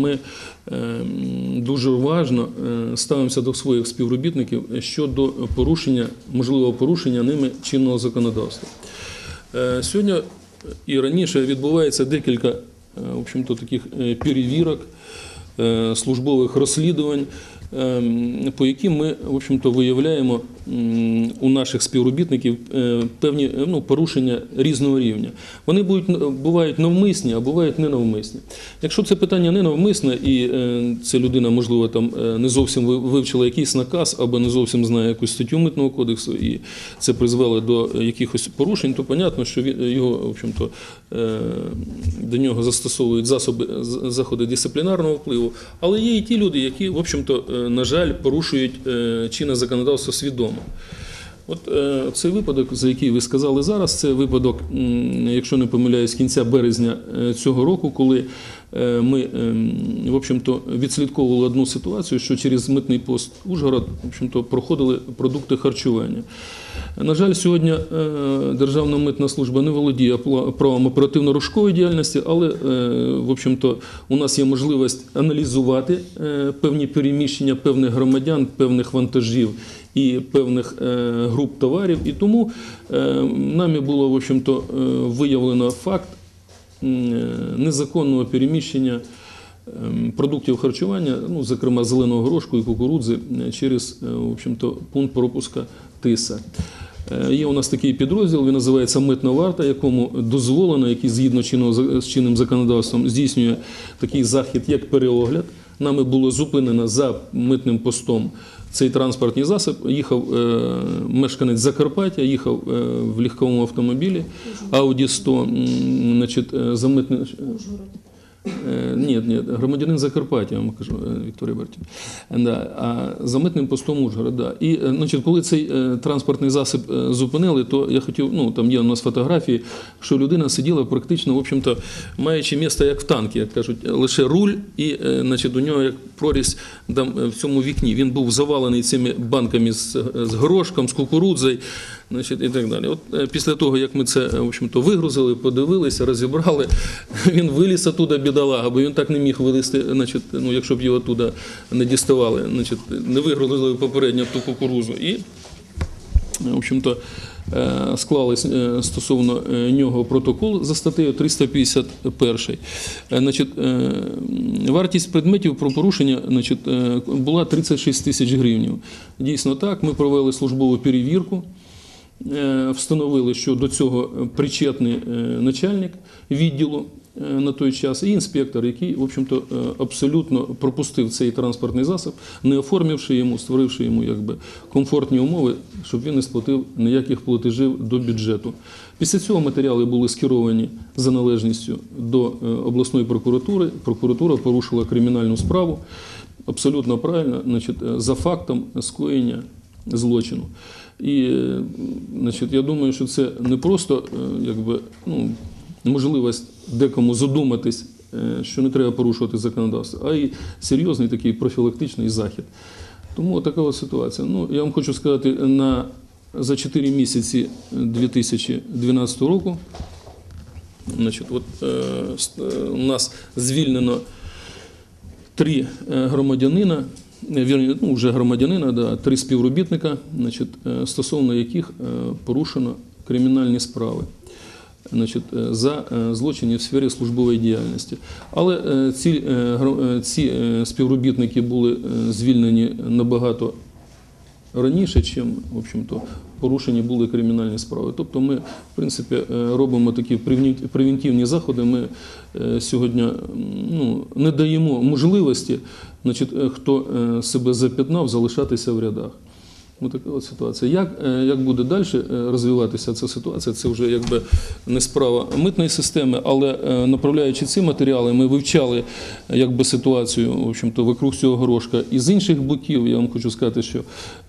ми е, дуже уважно е, ставимося до своїх співробітників щодо порушення, можливого порушення ними чинного законодавства. Е, Сьогодні і раніше відбувається декілька в общем-то, таких перевірок, службових розслідувань, е, по яким ми в общем-то, виявляємо у наших співробітників е, певні е, ну, порушення різного рівня. Вони будуть, бувають навмисні, а бувають ненавмисні. Якщо це питання ненавмисне, і е, ця людина, можливо, там не зовсім вивчила якийсь наказ або не зовсім знає якусь статтю митного кодексу, і це призвело до якихось порушень, то понятно, що його, в е, до нього застосовують засоби, заходи дисциплінарного впливу. Але є і ті люди, які, в е, на жаль, порушують чинне законодавство свідомо. От е, цей випадок, за який ви сказали зараз, це випадок, якщо не помиляюсь, кінця березня е, цього року, коли е, ми ем, в общем-то, відслідковували одну ситуацію, що через митний пост Ужгород в общем-то, проходили продукти харчування. На жаль, сьогодні е, Державна митна служба не володіє правом оперативно-розшукової діяльності, але в общем-то, у нас є можливість аналізувати певні переміщення певних громадян, певних вантажів і певних е, груп товарів. І тому е, нами було в общем-то, е, виявлено факт незаконного переміщення ем, продуктів харчування, ну, зокрема зеленого горошку і кукурудзи, через в общем-то, пункт пропуска ТИСа. Є у нас такий підрозділ, він називається Митна варта, якому дозволено, який згідно з чинним законодавством здійснює такий захід, як переогляд. Нами було зупинено за митним постом цей транспортний засіб. Їхав е, мешканець Закарпаття, їхав е, в легковому автомобілі Audi 100, значить, е, за митним. Е, Ні, ні, громадянин Закарпаття, я вам кажу, е, Вікторія Бертін. Да, а за митним постом Ужгород, да. І е, значить, коли цей е, транспортний засіб е, зупинили, то я хотів, ну там є у нас фотографії, що людина сиділа практично, в общем-то, маючи місце як в танкі, як кажуть, лише руль, і е, значить, у нього як прорізь там е, в цьому вікні. Він був завалений цими банками з, з горошком, з кукурудзою, значить, і так далі. От е, після того, як ми це в общем-то, вигрузили, подивилися, розібрали, він виліз оттуда, бідолага, бо він так не міг вилізти, значить, ну, якщо б його туди не діставали, значить, не вигрузили попередньо ту кукурузу. І, в общем-то, е, склали е, стосовно е, нього протокол за статтею 351. Е, Значить, вартість предметів про порушення значить, була 36 тисяч гривень. Дійсно так, ми провели службову перевірку. Встановили, що до цього причетний начальник відділу на той час і інспектор, який, в общем-то, е, абсолютно пропустив цей транспортний засіб, не оформивши йому, створивши йому якби комфортні умови, щоб він не сплатив ніяких платежів до бюджету. Після цього матеріали були скеровані за належністю до е, обласної прокуратури. Прокуратура порушила кримінальну справу абсолютно правильно, значить, е, за фактом скоєння злочину. І е, значить, я думаю, що це не просто е, якби, ну, можливість декому задуматись, е, що не треба порушувати законодавство, а й серйозний такий профілактичний захід. Тому така от ситуація. Ну, я вам хочу сказати, на, за 4 місяці 2012 року значить, от, е, е, у нас звільнено три е, громадянина, е, вірні, ну, вже громадянина, да, три співробітника, значить, е, стосовно яких е, порушено кримінальні справи. Значить, е, за е, злочини в сфері службової діяльності. Але е, ці, ці співробітники були звільнені набагато раніше, чим в общем-то, порушені були кримінальні справи. Тобто ми, в принципі, робимо такі превентивні заходи. Ми сьогодні ну, не даємо можливості, значить, хто себе запятнав, залишатися в рядах. Ось така от ситуація. Як, е, як буде далі розвиватися ця ситуація, це вже якби не справа митної системи, але е, направляючи ці матеріали, ми вивчали е, якби, ситуацію в общем-то, вокруг цього горошка. І з інших боків я вам хочу сказати, що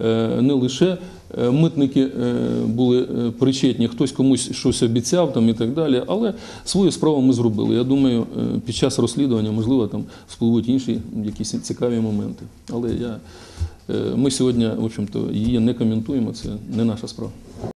е, не лише е, митники е, були е, причетні, хтось комусь щось обіцяв там, і так далі, але свою справу ми зробили. Я думаю, е, під час розслідування, можливо, там спливуть інші якісь цікаві моменти. Але я, е, ми сьогодні, в общем-то, її не коментуємо, це не наша справа.